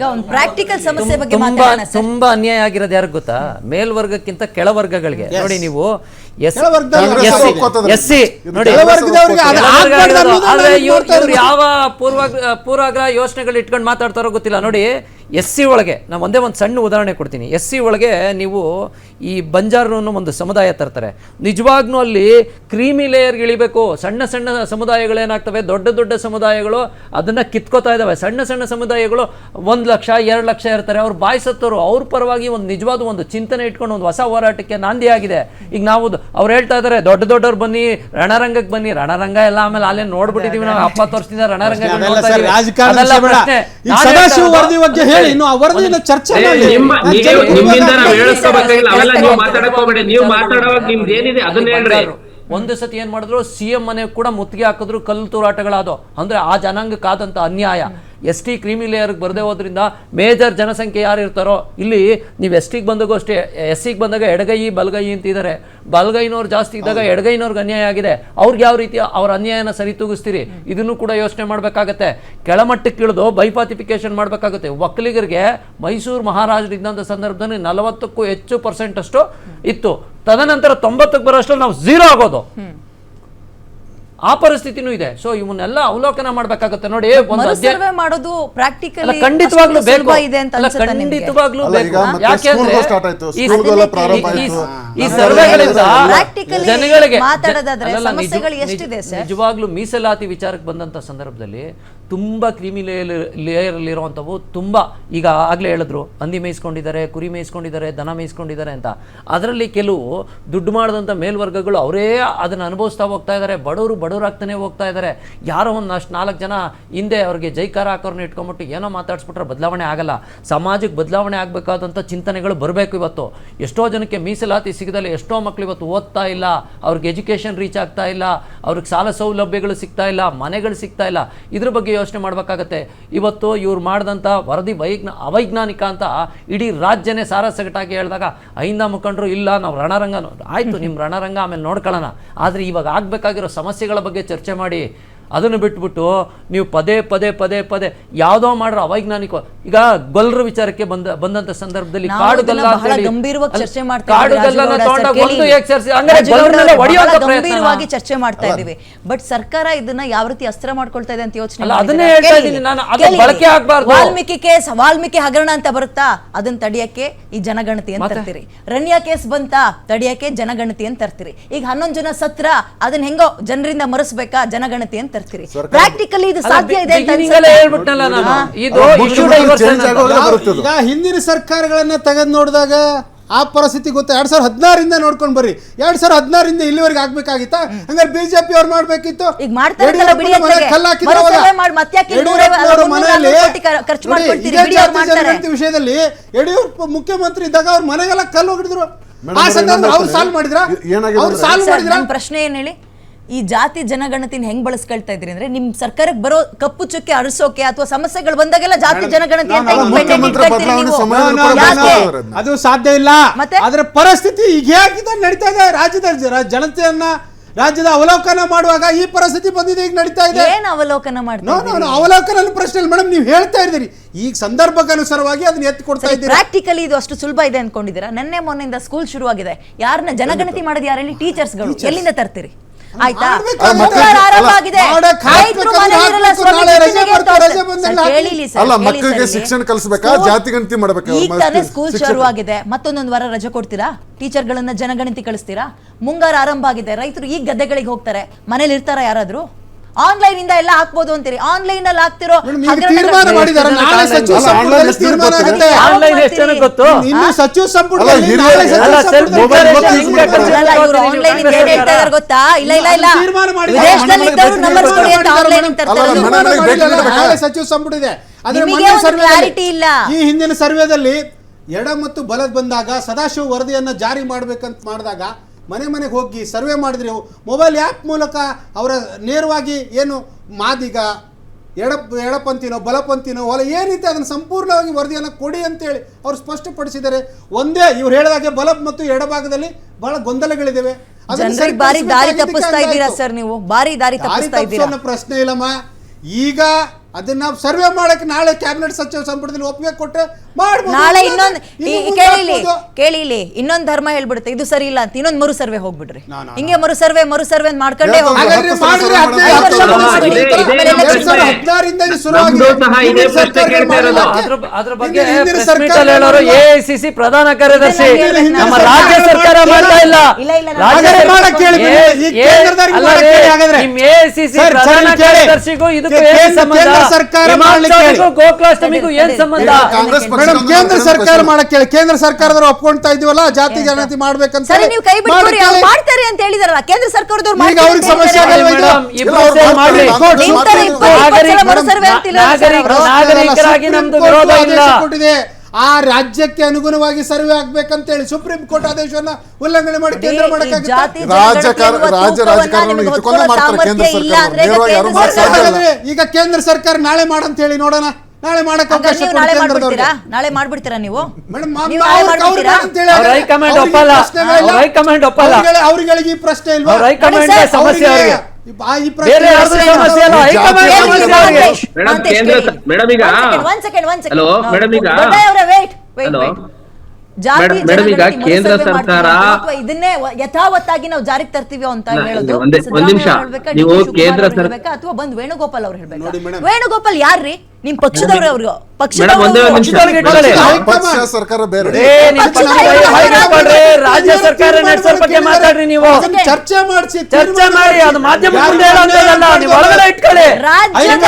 ಈಗ ಒಂದು ಪ್ರಾಕ್ಟಿಕಲ್ ಸಮಸ್ಯೆ ಬಗ್ಗೆ ತುಂಬಾ ಮಾತಾಡೋಣ ಸರ್. ತುಂಬಾ ಅನ್ಯಾಯ ಆಗಿರೋದು ಯಾರಿಗೆ ಗೊತ್ತಾ? ಮೇಲ್ವರ್ಗಕ್ಕಿಂತ ಕೆಳವರ್ಗಗಳಿಗೆ. ನೋಡಿ ನೀವು ಎಸ್ ಸಿ ನೋಡಿ. ಇವ್ರು. ಯಾವ ಪೂರ್ವ ಪೂರ್ವಾಗ್ರಹ ಯೋಚನೆಗಳು ಇಟ್ಕೊಂಡು ಮಾತಾಡ್ತಾರೋ ಗೊತ್ತಿಲ್ಲ. ನೋಡಿ ಎಸ್ ಸಿ ಒಳಗೆ ನಾನು ಒಂದೇ ಒಂದು ಸಣ್ಣ ಉದಾಹರಣೆ ಕೊಡ್ತೀನಿ. ಎಸ್ ಸಿ ಒಳಗೆ ನೀವು ಈ ಬಂಜಾರು ಅನ್ನೋ ಒಂದು ಸಮುದಾಯ ತರ್ತಾರೆ. ನಿಜವಾಗ್ನೂ ಅಲ್ಲಿ ಕ್ರೀಮಿ ಲೇಯರ್ಗೆ ಇಳಿಬೇಕು. ಸಣ್ಣ ಸಣ್ಣ ಸಮುದಾಯಗಳೇನಾಗ್ತವೆ? ದೊಡ್ಡ ದೊಡ್ಡ ಸಮುದಾಯಗಳು ಅದನ್ನ ಕಿತ್ಕೋತಾ ಇದಾವೆ. ಸಣ್ಣ ಸಣ್ಣ ಸಮುದಾಯಗಳು ಒಂದು ಲಕ್ಷ ಎರಡು ಲಕ್ಷ ಇರ್ತಾರೆ. ಅವ್ರು ಬಾಯಿಸತ್ತವರು ಅವ್ರ ಪರವಾಗಿ ಒಂದು ನಿಜವಾದ ಒಂದು ಚಿಂತನೆ ಇಟ್ಕೊಂಡು ಒಂದು ಹೊಸ ಹೋರಾಟಕ್ಕೆ ನಾಂದಿ ಆಗಿದೆ. ಈಗ ನಾವು ಅವ್ರು ಹೇಳ್ತಾ ಇದ್ದಾರೆ ದೊಡ್ಡ ದೊಡ್ಡವ್ರು ಬನ್ನಿ ರಣರಂಗಕ್ಕೆ ಬನ್ನಿ. ರಣರಂಗ ಎಲ್ಲ ಆಮೇಲೆ ಅಲ್ಲೇ ನೋಡ್ಬಿಟ್ಟಿದೀವಿ ನಾವು. ಎಪ್ಪತ್ತು ವರ್ಷದಿಂದ ರಣರಂಗ ಹೇಳಿ ಇನ್ನು ಆ ವರದಿನ ಚರ್ಚೆ ನೀವು ನಿಮ್ಮಿಂದ ನಾವ್ ಮಾತಾಡ್ತೀನಿ. ಅವೆಲ್ಲ ನೀವು ಮಾತಾಡಕ್ ಹೋಗ್ಬೇಡಿ. ನೀವು ಮಾತಾಡುವಾಗ ನಿಮ್ದು ಏನಿದೆ? ಅದನ್ನ ಹೇಳ್ರಿ. ಒಂದು ಸತಿ ಏನ್ ಮಾಡಿದ್ರು ಸಿಎಂ ಮನೆ ಕೂಡ ಮುತ್ತಿಗೆ ಹಾಕಿದ್ರು ಕಲ್ಲು ತೂರಾಟಗಳಾದವು. ಅಂದ್ರೆ ಆ ಜನಾಂಗಕ್ಕಾದಂತ ಅನ್ಯಾಯ. ಎಸ್ ಟಿ ಕ್ರೀಮಿ ಲೇಯರ್ಗೆ ಬರದೇ ಹೋದ್ರಿಂದ ಮೇಜರ್ ಜನಸಂಖ್ಯೆ ಯಾರು ಇರ್ತಾರೋ ಇಲ್ಲಿ ನೀವು ಎಸ್ ಟಿಗೆ ಬಂದಾಗೂ ಅಷ್ಟೇ ಎಸ್ ಸಿಗೆ ಬಂದಾಗ ಎಡಗೈ ಬಲಗೈ ಅಂತಿದ್ದಾರೆ ಬಲಗೈನವ್ರು ಜಾಸ್ತಿ ಇದ್ದಾಗ ಎಡಗೈನವ್ರಿಗೆ ಅನ್ಯಾಯ ಆಗಿದೆ. ಅವ್ರಿಗೆ ಯಾವ ರೀತಿ ಅವ್ರ ಅನ್ಯಾಯನ ಸರಿ ತೂಗಿಸ್ತೀರಿ? ಇದನ್ನು ಕೂಡ ಯೋಚನೆ ಮಾಡಬೇಕಾಗತ್ತೆ. ಕೆಳಮಟ್ಟಕ್ಕೆ ಇಳಿದು ಬೈಪಾತಿಫಿಕೇಶನ್ ಮಾಡಬೇಕಾಗುತ್ತೆ. ಒಕ್ಕಲಿಗರಿಗೆ ಮೈಸೂರು ಮಹಾರಾಜರಿದ್ದಂಥ ಸಂದರ್ಭದಲ್ಲಿ ನಲವತ್ತಕ್ಕೂ ಹೆಚ್ಚು ಪರ್ಸೆಂಟ್ ಅಷ್ಟು ಇತ್ತು. ತದನಂತರ ತೊಂಬತ್ತಕ್ಕೆ ಬರೋಷ್ಟರಲ್ಲಿ ನಾವು ಝೀರೋ ಆಗೋದು. ಆ ಪರಿಸ್ಥಿತಿನೂ ಇದೆ ಸೊ ಇವನ್ನೆಲ್ಲ ಅವಲೋಕನ ಮಾಡ್ಬೇಕಾಗುತ್ತೆ ನೋಡಿ ಸರ್ವೆ ಮಾಡೋದು ಪ್ರಾಕ್ಟಿಕಲಿ ಖಂಡಿತವಾಗ್ಲೂ ಬೇಕು ಇದೆ ಅಂತ? ಖಂಡಿತವಾಗ್ಲೂ ಬೇಕು ಯಾಕೆಂದ್ರೆ ಈ- ಸ್ಕೂಲ್ಗಳು ಪ್ರಾರಂಭ ಆಯ್ತು. ಈ ನಮ್ಮ ಸರ್ವೆಗಳಿಂದ ಜನಗಳಿಗೆ? ನಿಜವಾಗ್ಲೂ ಮೀಸಲಾತಿ ವಿಚಾರಕ್ಕೆ ಬಂದಂತ ಸಂದರ್ಭದಲ್ಲಿ ತುಂಬಾ ಕ್ರಿಮಿ ಲೇಯರ್ ಲೇಯರಲ್ಲಿರುವಂಥವು ತುಂಬ ಈಗ ಆಗಲೇ ಹೇಳಿದ್ರು, ಹಂದಿ ಮೇಯಿಸ್ಕೊಂಡಿದ್ದಾರೆ, ಕುರಿ ಮೇಯಿಸ್ಕೊಂಡಿದ್ದಾರೆ, ದನ ಮೇಯಿಸ್ಕೊಂಡಿದ್ದಾರೆ ಅಂತ. ಅದರಲ್ಲಿ ಕೆಲವು ದುಡ್ಡು ಮಾಡಿದಂಥ ಮೇಲ್ವರ್ಗಗಳು ಅವರೇ ಅದನ್ನು ಅನುಭವಿಸ್ತಾ ಹೋಗ್ತಾ ಇದ್ದಾರೆ ಬಡವರು ಬಡವರಾಗ್ತಾನೆ ಹೋಗ್ತಾ ಇದ್ದಾರೆ ಯಾರೋ ಒಂದು ಅಷ್ಟು ನಾಲ್ಕು ಜನ ಹಿಂದೆ ಅವ್ರಿಗೆ ಜೈಕಾರ ಹಾಕೋರ್ನ ಇಟ್ಕೊಂಬಿಟ್ಟು ಏನೋ ಮಾತಾಡ್ಸ್ಬಿಟ್ರೆ ಬದಲಾವಣೆ ಆಗಲ್ಲ. ಸಮಾಜಕ್ಕೆ ಬದಲಾವಣೆ ಆಗಬೇಕಾದಂಥ ಚಿಂತನೆಗಳು ಬರಬೇಕು ಇವತ್ತು. ಎಷ್ಟೋ ಜನಕ್ಕೆ ಮೀಸಲಾತಿ ಸಿಗದಲ್ಲಿ ಎಷ್ಟೋ ಮಕ್ಕಳು ಇವತ್ತು ಓದ್ತಾ ಇಲ್ಲ, ಅವ್ರಿಗೆ ಎಜುಕೇಷನ್ ರೀಚ್ ಆಗ್ತಾ ಇಲ್ಲ, ಅವ್ರಿಗೆ ಸಾಲ ಸೌಲಭ್ಯಗಳು ಸಿಗ್ತಾ ಇಲ್ಲ, ಮನೆಗಳು ಸಿಗ್ತಾ ಇಲ್ಲ. ಇದ್ರ ಬಗ್ಗೆ ಯೋಚನೆ ಮಾಡಬೇಕಾಗತ್ತೆ. ಇವತ್ತು ಇವ್ರು ಮಾಡಿದಂಥ ವರದಿ ವೈಜ್ಞಾ ಅವೈಜ್ಞಾನಿಕ ಅಂತ ಇಡೀ ರಾಜ್ಯನೇ ಸಾರಸಗಟಾಗಿ ಹೇಳಿದಾಗ, ಐಂದ ಮುಖಂಡರು ಇಲ್ಲ, ನಾವು ರಣರಂಗ ಆಯಿತು ನಿಮ್ಮ ರಣರಂಗ ಆಮೇಲೆ ನೋಡ್ಕೊಳ್ಳೋಣ. ಆದರೆ ಇವಾಗ ಆಗಬೇಕಾಗಿರೋ ಸಮಸ್ಯೆಗಳ ಬಗ್ಗೆ ಚರ್ಚೆ ಮಾಡಿ ಅದನ್ನು ಬಿಟ್ಬಿಟ್ಟು ನೀವು ಪದೇ ಪದೇ ಪದೇ ಪದೇ ಯಾವುದೋ ಮಾಡ್ರ ಅವೈಜ್ಞಾನಿಕ ಈಗ ಗೊಲ್ಲರ ವಿಚಾರಕ್ಕೆ ಬಂದ ಬಂದಂತ ಸಂದರ್ಭದಲ್ಲಿ ಗಂಭೀರವಾಗಿ ಚರ್ಚೆ ಮಾಡ್ತಾ ಇದ್ದೀವಿ. ಬಟ್ ಸರ್ಕಾರ ಇದನ್ನ ಯಾವ ರೀತಿ ಅಸ್ತ್ರ ಮಾಡ್ಕೊಳ್ತಾ ಇದೆ ಅಂತ ಯೋಚನೆ ಬಳಕೆ ಆಗ್ಬಾರ್ದು. ವಾಲ್ಮೀಕಿ ಕೇಸ್ ವಾಲ್ಮೀಕಿ ಹಗರಣ ಅಂತ ಬರುತ್ತಾ? ಅದನ್ನ ತಡಿಯಕ್ಕೆ ಈ ಜನಗಣತಿ ಅಂತ ಇರ್ತೀರಿ ತರ್ತೀರಿ. ರಣ್ಯಾ ಕೇಸ್ ಬಂತಾ ತಡಿಯಕ್ಕೆ ಜನಗಣತಿ ಅಂತ ತರ್ತೀರಿ. ಈಗ ಹನ್ನೊಂದು ಜನ ಸತ್ರ ಅದನ್ನ ಹೆಂಗೋ ಜನರಿಂದ ಮರೆಸ್ಬೇಕಾ? ಜನಗಣತಿ ಅಂತ ಸರ್ಕಾರ- ಪ್ರಾಕ್ಟಿಕಲಿ ಇದು ಸಾಧ್ಯ ಇದೆ ನಾನು. ಹಿಂದಿನ ಸರ್ಕಾರಗಳನ್ನ ತೆಗೆದು ನೋಡಿದಾಗ ಆ ಪರಿಸ್ಥಿತಿ ಗೊತ್ತಾ? ಎರಡ್ ಸಾವಿರದ ಹದಿನಾರಿಂದ ನೋಡ್ಕೊಂಡು ಬರ್ರಿ. ಎರಡ್ ಸಾವಿರದ ಹದಿನಾರಿಂದ ಇಲ್ಲಿವರೆಗೆ ಆಗ್ಬೇಕಾಗಿತ್ತಾ? ಹಂಗಾರೆ ಬಿಜೆಪಿ ಅವ್ರು ಮಾಡ್ಬೇಕಿತ್ತು? ವಿಷಯದಲ್ಲಿ ಯಡಿಯೂರಪ್ಪ ಮುಖ್ಯಮಂತ್ರಿ ಇದ್ದಾಗ ಅವ್ರ ಮನೆಗೆಲ್ಲ ಕಲ್ಲು ಹೊಡೆದ್ರು ಆ ಅವ್ರು? ಸಾಲ್ವ್ ಮಾಡಿದ್ರ? ಏನಾಗಿದೆ ಅವ್ರು ಸಾಲ್ವ್ ಮಾಡಿದ್ರ? ಪ್ರಶ್ನೆ ಏನ್ ಹೇಳಿ? ಈ ಜಾತಿ ಜನಗಣತಿನ ಹೆಂಗ್ ಬಳಸ್ಕೊಳ್ತಾ ಇದ್ರಿ ಅಂದ್ರೆ ನಿಮ್ ಸರ್ಕಾರಕ್ಕೆ ಬರೋ ಕಪ್ಪು ಚುಕ್ಕೆ ಅಳಿಸೋಕೆ ಅಥವಾ ಸಮಸ್ಯೆಗಳು ಬಂದಾಗೆಲ್ಲ ಜಾತಿ ಜನಗಣತಿ ಅಂತ ಮುಖ್ಯಮಂತ್ರಿ ಇಟ್ಕೊಳ್ತೀರಿ ಬದಲಾವಣೆ ನೀವು? ಯಾಕೆ? ಅದು ಸಾಧ್ಯ ಇಲ್ಲ. ಮತ್ತೆ? ಅದರ ಪರಿಸ್ಥಿತಿ ಈಗ ಹೇಗಿದೆ ನಡೀತಾ ಇದೆ. ರಾಜ್ಯದ ಜನತೆಯನ್ನ ರಾಜ್ಯದ ಅವಲೋಕನ ಮಾಡುವಾಗ ಈ ಪರಿಸ್ಥಿತಿ ಬಂದಿದೆ ಈಗ ನಡೀತಾ ಇದೆ. ಏನ್ ಅವಲೋಕನ ನೋ ನೋ ನೋ ಅವಲೋಕನ ಪ್ರಶ್ನೆ ಮೇಡಮ್ ನೀವು ಹೇಳ್ತಾ ಇದ್ದೀರಿ. ಈಗ ಸಂದರ್ಭಕ್ಕನುಸಾರವಾಗಿ ಅದನ್ನ ಎತ್ತಿ ಕೊಡ್ತಾ ಇದ್ದೀರಿ? ಪ್ರಾಕ್ಟಿಕಲಿ ಇದು ಅಷ್ಟು ಸುಲಭ ಇದೆ ಅನ್ಕೊಂಡಿದ್ದೀರಾ? ನಿನ್ನೆ ಮೊನ್ನೆಯಿಂದ ಸ್ಕೂಲ್ ಶುರುವಾಗಿದೆ. ಯಾರನ್ನ ಜನಗಣತಿ ಮಾಡೋದು ಯಾರಲ್ಲಿ ಟೀಚರ್ಸ್ಗಳು ಎಲ್ಲಿಂದ ತರ್ತೀರಿ? ಆಯ್ತಾ? ಮುಂಗಾರು ಆರಂಭ ಆಗಿದೆ. ರೈತರು ಮನೆಯಲ್ಲಿರಲ್ಲ, ಸರ್, ಅಲ್ಲ, ಮಕ್ಕಳಿಗೆ ಶಿಕ್ಷಣ ಕಲಿಸಬೇಕಾ? ಜಾತಿ ಗಣತಿ ಮಾಡಬೇಕು? ಈಗ ತಾನೇ ಸ್ಕೂಲ್ ಶುರು ಶುರುವಾಗಿದೆ ಮತ್ತೊಂದೊಂದು ವಾರ ರಜೆ ಕೊಡ್ತೀರಾ? ಟೀಚರ್ಗಳನ್ನ ಜನಗಣತಿ ಕಳಿಸ್ತೀರಾ? ಮುಂಗಾರು ಆರಂಭ ಆಗಿದೆ. ರೈತರು ಈಗ ಗದ್ದೆಗಳಿಗೆ ಹೋಗ್ತಾರೆ. ಮನೇಲಿ ಇರ್ತಾರ ಯಾರಾದ್ರೂ? ಆನ್ಲೈನ್ ಇಂದ ಎಲ್ಲ ಹಾಕ್ಬೋದು ಅಂತೀರಿ. ಆನ್ಲೈನ್ ಅಲ್ಲಿ ಹಾಕ್ತಿರೋ ಮೇಡಮ್, ಈಗ ಹಗರಣಗಳ- ತೀರ್ಮಾನ ಮಾಡಿದಾರೆ ನಾಳೆ ಸಚಿವ ಸಂಪುಟದಲ್ಲಿ ತೀರ್ಮಾನ ಆಗುತ್ತೆ. ಆನ್ಲೈನ್ ಎಷ್ಟು ಮಾಡ್ತೀರಿ? ಗೊತ್ತು? ಇಲ್ಲ ಇಲ್ಲ ಇಲ್ಲ. ಸಚಿವ ಸಂಪುಟ ಇದೆ. clarity ಇಲ್ಲ. ಈ ಹಿಂದಿನ ಸರ್ವೆದಲ್ಲಿ ಎಡ ಮತ್ತು ಬಲದ ಬಂದಾಗ ಸದಾಶಿವ ವರದಿಯನ್ನ ಜಾರಿ ಮಾಡ್ಬೇಕಂತ ಮಾಡಿದಾಗ ಮನೆ ಮನೆಗೆ ಹೋಗಿ ಸರ್ವೆ ಮಾಡಿದ್ರೆ ಮೊಬೈಲ್ ಆ್ಯಪ್ ಮೂಲಕ ಅವರ ನೇರವಾಗಿ ಏನು ಮಾದಿಗ ಎಡಪ್ ಎಡಪಂಥಿನೋ ಬಲಪಂತಿನೋ ಹೊಲ ಏನಿದೆ ಅದನ್ನು ಸಂಪೂರ್ಣವಾಗಿ ವರದಿಯನ್ನು ಕೊಡಿ ಅಂತೇಳಿ ಅವರು ಸ್ಪಷ್ಟಪಡಿಸಿದ್ದಾರೆ. ಒಂದೇ ಇವ್ರು ಹೇಳಿದಾಗೆ ಬಲ ಮತ್ತು ಎಡಭಾಗದಲ್ಲಿ ಬಹಳ ಗೊಂದಲಗಳಿದ್ದಾವೆ ಬಾರಿ ದಾರಿ ಸರಿಪಡಿಸ್ಬೇಕಾಗಿದ್ದಕ್ಕೆ ತಪ್ಪಿಸ್ತಾ ಇದ್ದೀರಾ ಸರ್ ನೀವು? ಬಾರಿ ದಾರಿ ದಾರಿ ತಪ್ಪಿಸ್ತಾ ಇದ್ದೀರಾ? ತಪ್ಪಿಸೋ ಪ್ರಶ್ನೆ ಇಲ್ಲಮ್ಮ. ಈಗ ಅದನ್ನ ನಾವು ಸರ್ವೆ ಮಾಡಕ್ಕೆ ನಾಳೆ ಕ್ಯಾಬಿನೆಟ್ ಸಚಿವ ಸಂಪುಟದಲ್ಲಿ ಒಪ್ಪಿಗೆ ಕೊಟ್ಟರೆ ಮಾಡ್ಬೋದು ನಾಳೆ ಇನ್ನೊಂದು ಕೇಳಿಲಿ. ಕೇಳಿಲಿ ಇನ್ನೊಂದು ಧರ್ಮ ಹೇಳ್ಬಿಡುತ್ತೆ ಇದು ಸರಿ ಇಲ್ಲ ಅಂತ ಇನ್ನೊಂದು ಮರು ಸರ್ವೆ ಹೋಗ್ಬಿಡ್ರಿ ಹಿಂಗೆ ಮರು ಸರ್ವೆ ಮರು ಸರ್ವೆ ಮಾಡ್ಕೊಂಡೇ ಹೋಗ್ಬಿಡ್ರಿ. ಅದ್ರ ಬಗ್ಗೆ. ಎಐಸಿಸಿ ಪ್ರಧಾನ ಕಾರ್ಯದರ್ಶಿ. ನಮ್ಮ ರಾಜ್ಯ ಸರ್ಕಾರ ಮಾಡ್ತಾ ಇಲ್ಲ. ಪ್ರಧಾನ ಕಾರ್ಯದರ್ಶಿಗೂ ಇದಕ್ಕೂ ಏನ್ ಸಂಬಂಧ? ಕೇಂದ್ರ ಸರ್ಕಾರ ಗೋಕುಲಾಷ್ಟಮಿಗೂ ಏನ್ ಸಂಬಂಧ? ಮೇಡಮ್ ಕೇಂದ್ರ ಸರ್ಕಾರ. ಮಾಡಕ್ಕೆ ಹೇಳಿ ಕೇಂದ್ರ ಸರ್ಕಾರದವ್ರು ಒಪ್ಕೊಂತಾ ಇದೀವಲ್ಲ ಜಾತಿ ಜನತಿ ಮಾಡ್ಬೇಕಂತ ಮಾಡ್ತಾರೆ ಅಂತ ಹೇಳಿದಾರಲ್ಲ ಕೇಂದ್ರ ಸರ್ಕಾರದವ್ರು ಅವ್ರಿಗೆ ಸಮಸ್ಯೆ. ಆಗಲ್ವಾ ನಾಗರಿಕರಾಗಿ ನಮ್ದು ವಿರೋಧ ಆದೇಶ ಇಲ್ಲ. ಕೊಟ್ಟಿದೆ. ಆ ರಾಜ್ಯಕ್ಕೆ ಅನುಗುಣವಾಗಿ ಸರ್ವೆ ಆಗ್ಬೇಕಂತ ಹೇಳಿ ಸುಪ್ರೀಂ ಕೋರ್ಟ್ ಆದೇಶವನ್ನ ಉಲ್ಲಂಘನೆ ಮಾಡಿ ಕೇಂದ್ರ ಮಾಡಕ್ಕಾಗುತ್ತೆ? ಈಗ ಕೇಂದ್ರ ಸರ್ಕಾರ- ನಾಳೆ ಮಾಡಂತ ಹೇಳಿ ನೋಡೋಣ. ನಾಳೆ ಮಾಡಕ್ಕೆ ಅವಕಾಶ ನಾಳೆ. ಮಾಡ್ಬಿಡ್ತೀರಾ? ನೀವು? ಹೈಕಮಾಂಡ್ ಒಪ್ಪಲ್ಲ. ಹೈಕಮಾಂಡ್ ಒಪ್ಪಲ್ಲ. ಅವ್ರಿಗೆ ಈ ಪ್ರಶ್ನೆ ಇಲ್ವಾ? ಹೈಕಮಾಂಡ್ ಸಮಸ್ಯೆ ಅವ್ರಿಗೆ ಮೇಡಮ್ ಈಗ- ಹಲೋ, ಮೇಡಮ್ ಈಗ- ಹಲೋ. ಮೇಡಮ್, ಈಗ ಕೇಂದ್ರ ಸರ್ಕಾರ- ಇದನ್ನೇ ಯಥಾವತ್ತಾಗಿ ನಾವು ಜಾರಿಗೆ ತರ್ತೀವಿ ಅಂತ ಹೇಳೋದು ಒಂದ್ ನಿಮಿಷ. ನೀವು ಕೇಂದ್ರ ಅಥವಾ ಬಂದ್ ವೇಣುಗೋಪಾಲ್ ಅವ್ರು ಹೇಳ್ಬೇಕು. ವೇಣುಗೋಪಾಲ್ ಯಾರ್ರಿ? ನಿಮ್ ಪಕ್ಷದವ್ರೆ ಅವ್ರು. ಮೇಡಮ್, ಒಂದೇ ಒಂದು ನಿಮಿಷ. ಪಕ್ಷದವ್ರಿಗೆ ಇಟ್ಕೊಳ್ಳಿ. ಪಕ್ಷ ಸರ್ಕಾರ ಬೇರೆ. ಏ, ಪಕ್ಷದ ಮಾಡ್ಕೊಳ್ರಿ, ರಾಜ್ಯ ಸರ್ಕಾರ ನಡೆಸೋ ಬಗ್ಗೆ ಮಾತಾಡ್ರಿ ನೀವು. ಚರ್ಚೆ ಮಾಡಿಸಿ ಚರ್ಚೆ ಮಾಡಿ ಅದು ಮಾಧ್ಯಮ ಮುಂದೆ ಇಟ್ಕೊಳ್ಳಿ. ರಾಜ್ಯದ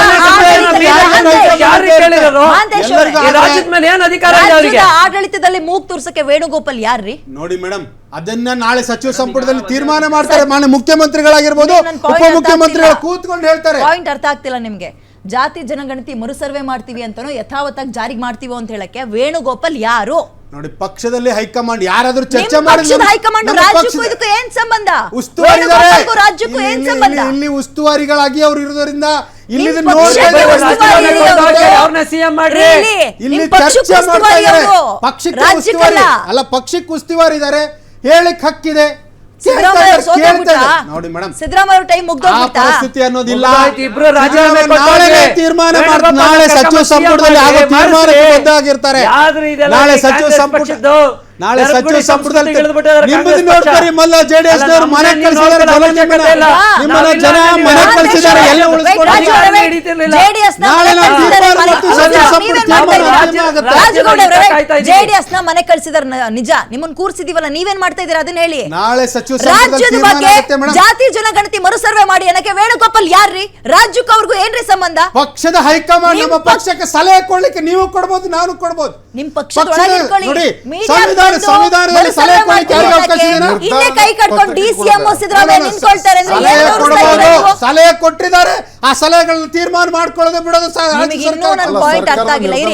ಆಡಳಿತದಲ್ಲಿ ಮೂಗ್ ತೋರ್ಸಕ್ಕೆ ವೇಣುಗೋಪಾಲ್ ಯಾರ್ರಿ? ನೋಡಿ ಮೇಡಮ್ ಅದನ್ನ ನಾಳೆ ಸಚಿವ ಸಂಪುಟದಲ್ಲಿ ತೀರ್ಮಾನ ಮಾಡ್ತಾರೆ. ಮಾನ್ಯ ಮುಖ್ಯಮಂತ್ರಿಗಳಾಗಿರ್ಬೋದು ಉಪ ಮುಖ್ಯಮಂತ್ರಿಗಳು ಅರ್ಥ ಉಪಮುಖ್ಯಮಂತ್ರಿಗಳು ಆಗ್ತಿಲ್ಲ. ಕೂತ್ಕೊಂಡು ಹೇಳ್ತಾರೆ. ಪಾಯಿಂಟ್ ಅರ್ಥ ಆಗ್ತಿಲ್ಲ ನಿಮ್ಗೆ. ಜಾತಿ ಜನಗಣತಿ ಮರು ಸರ್ವೆ ಮಾಡ್ತೀವಿ ಅಂತಾನೋ ಯಥಾವತ್ತಾಗಿ ಜಾರಿಗೆ ಮಾಡ್ತೀವಿ ಅಂತ ಹೇಳಕ್ಕೆ ವೇಣುಗೋಪಾಲ್ ಯಾರು? ನೋಡಿ ಪಕ್ಷದಲ್ಲಿ ಹೈಕಮಾಂಡ್ ಯಾರಾದ್ರೂ ಚರ್ಚೆ ಮಾಡಿದ್ರು ಹೈಕಮಾಂಡ್ ನಮ್ಮ ರಾಜ್ಯಕ್ಕೂ ಪಕ್ಷದ- ಇದಕ್ಕೂ ಏನ್ ಸಂಬಂಧ? ಉಸ್ತುವಾರಿ ರಾಜ್ಯಕ್ಕೂ ಇಲ್ಲಿ- ಏನ್ ಸಂಬಂಧ? ಇಲ್ಲಿ- ಇಲ್ಲಿ ಉಸ್ತುವಾರಿಗಳಾಗಿ ಅವ್ರು ಇರೋದ್ರಿಂದ ಇಲ್ಲಿ CM ಮಾಡ್ರಿ. ಇಲ್ಲಿ, ಇಲ್ಲಿ ಚರ್ಚೆ ಮಾಡ್ತಾ ಇದ್ದಾರೆ ಪಕ್ಷಕ್ಕೆ ಉಸ್ತುವಾರಿ. ಅಲ್ಲ. ಪಕ್ಷಕ್ಕೆ ಉಸ್ತುವಾರಿ ಇದ್ದಾರೆ ಹೇಳಿಕ್ ಹಕ್ಕಿದೆ. ನೋಡಿ ಮೇಡಮ್ ಸಿದ್ದರಾಮಯ್ಯ ಟೈಮ್ ಪರಿಸ್ಥಿತಿ ಅನ್ನೋದಿಲ್ಲ. ಮುಗ್ದೋಯ್ತು, ಇಬ್ರು ರಾಜೀನಾಮೆ ನಾಳೆ. ತೀರ್ಮಾನ ಮಾಡ್ತಾರೆ ನಾಳೆ ಸಚಿವ ಸಂಪುಟದಲ್ಲಿ ಆಗೋ ತೀರ್ಮಾನಕ್ಕೆ. ಬದ್ಧವಾಗಿರ್ತಾರೆ ನಾಳೆ ಸಚಿವ ಕಾಂಗ್ರೆಸ್ ಸಂಪುಟ ಪಕ್ಷದ್ದು? ನಾಳೆ ಸಚಿವ ಸಂಪುಟದಲ್ಲಿ ನಿಮ್ಮದು ಕಾಂಗ್ರೆಸ್ ಮಲ್ಲ ಜೆಡಿಎಸ್ ನವರು ಮನೆ ಕಳಿಸಿದ್ದಾರೆ. ನಿಮ್ಮನ್ನ ಜನ ಮನೆ ಕಳಿಸಿದ್ದಾರೆ ಎಲ್ಲ ಉಳಿಸ್ಕೊಂಡು ಜೆಡಿಎಸ್ನ ಮನೆ ಕಳಿಸಿದಾರೆ ನಿಜ ನಿಮ್ಮನ್ನ ಕೂರ್ಸಿದೀವಲ್ಲ ನೀವೇನ್ ಮಾಡ್ತಾ ಇದೀರ ಅದನ್ನ ಹೇಳಿ. ನಾಳೆ ಸಚಿವ ರಾಜ್ಯದ ಬಗ್ಗೆ ಜಾತಿ ಜನಗಣತಿ ಮರು ಸರ್ವೆ ಮಾಡಿ ಅನ್ನಕ್ಕೆ ವೇಣುಗೋಪಾಲ್ ಯಾರ್ರಿ? ರಾಜ್ಯಕ್ಕೆ ಅವ್ರಿಗೂ ಏನ್ರಿ ಸಂಬಂಧ? ಪಕ್ಷದ ಹೈಕಮಾಂಡ್ ನಿಮ್ಮ ಪಕ್ಷಕ್ಕೆ ಸಲಹೆ ಕೊಡ್ಲಿಕ್ಕೆ ನೀವು ಕೊಡ್ಬೋದು ನಾನು ಕೊಡ್ಬೋದು. ನಿಮ್ ಪಕ್ಷದ ಒಳಗೆ ನೋಡಿ ಸಂವಿಧಾನ ಸಲಹೆ ಕೊಟ್ಟಿದ್ದಾರೆ. ಆ ಸಲಹೆಗಳನ್ನ ತೀರ್ಮಾನ ಮಾಡ್ಕೊಳ್ಳೋದು ಬಿಡೋದು